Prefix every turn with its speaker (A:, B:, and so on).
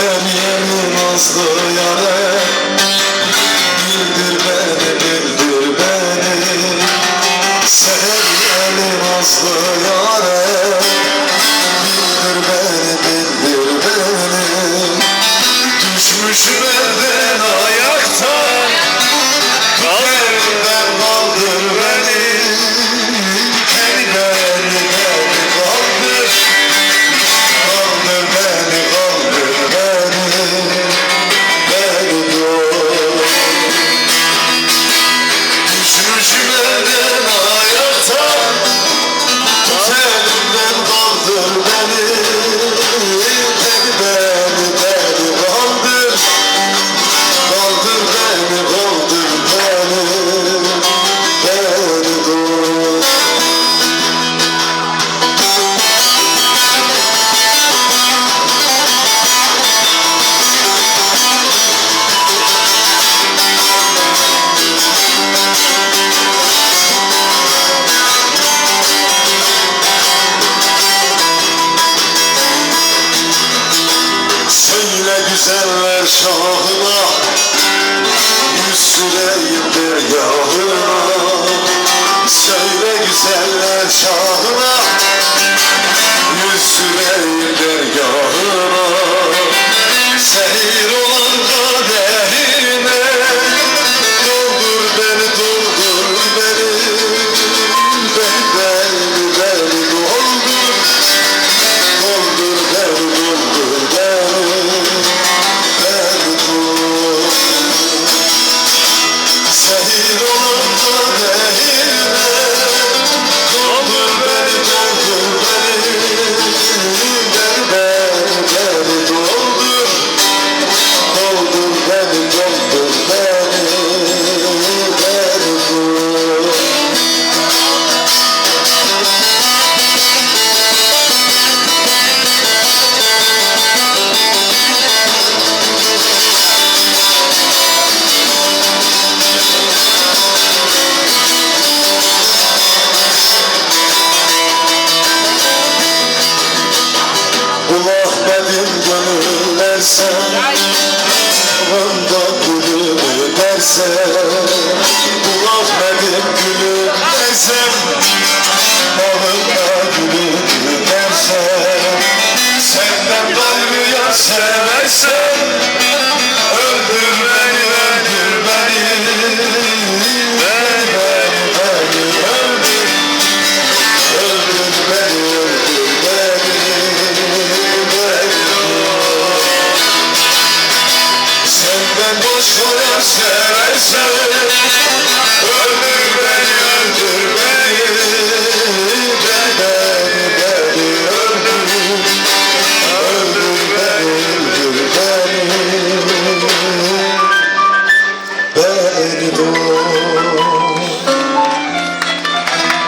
A: Dönemeyelim nazlı yare. Güldür beni, güldür beni. Sevemeyelim nazlı güzeller şahına Yüz süreyim dergahına Söyle güzeller şahına Yüz süreyim dersen Aman da gülümü dersen Bulamadım gülüm Senden gayrı yar